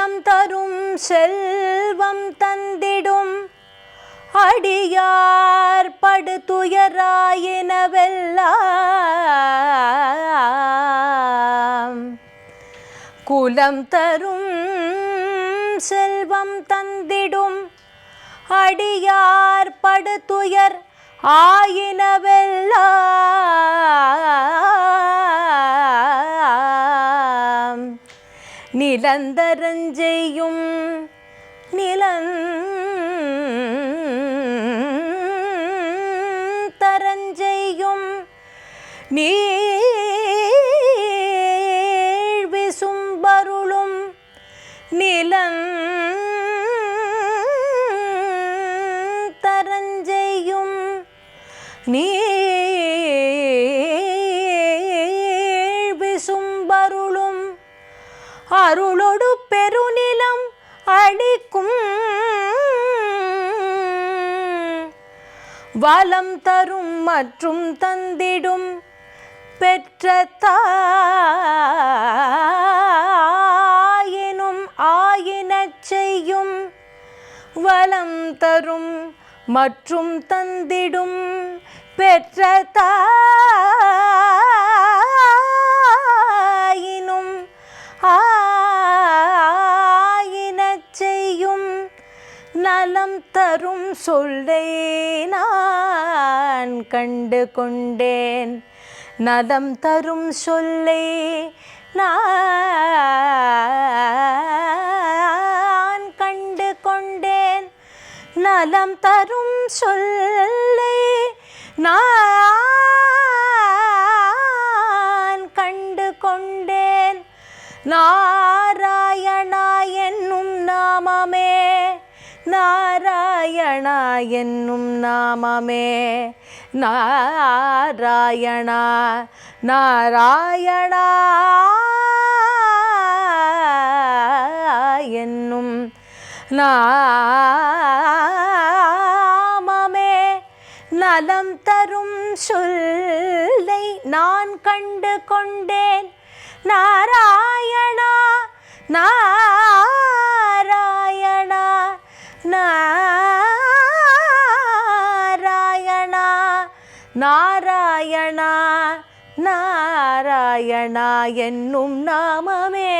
குலம் தரும் செல்வம் தந்திடும். அடியார் படுதுயராயினவெல்லாம். குலம் தரும் செல்வம் தந்திடும். அடியார் படுதுயர் ஆயினவெல்லாம். நிலந்தரஞ்செய்யும் நிலந்தரஞ்செய்யும் நீள் விசும்பருளும் நிலம் தரஞ்செய்யும் நீ அருளொடு பெருநிலம் அடிக்கும். வளம் தரும் மற்றும் தந்திடும் பெற்ற தாயினும் ஆயினச் செய்யும். வளம் தரும் மற்றும் தந்திடும் பெற்ற தா நலம் தரும் சொல்லை நான் கண்டு கொண்டேன். நலம் தரும் சொல்லை நான் கண்டு கொண்டேன். நலம் தரும் சொல்லை நான் கண்டு கொண்டேன். நான் நாராயணா என்னும் நாமமே. நாராயணா நாராயணா என்னும் நாமமே. நலம் தரும் சொல்லை நான் கண்டு கொண்டேன். நாராயணா நாராயணா நா நாராயணா நாராயணா என்னும் நாமமே.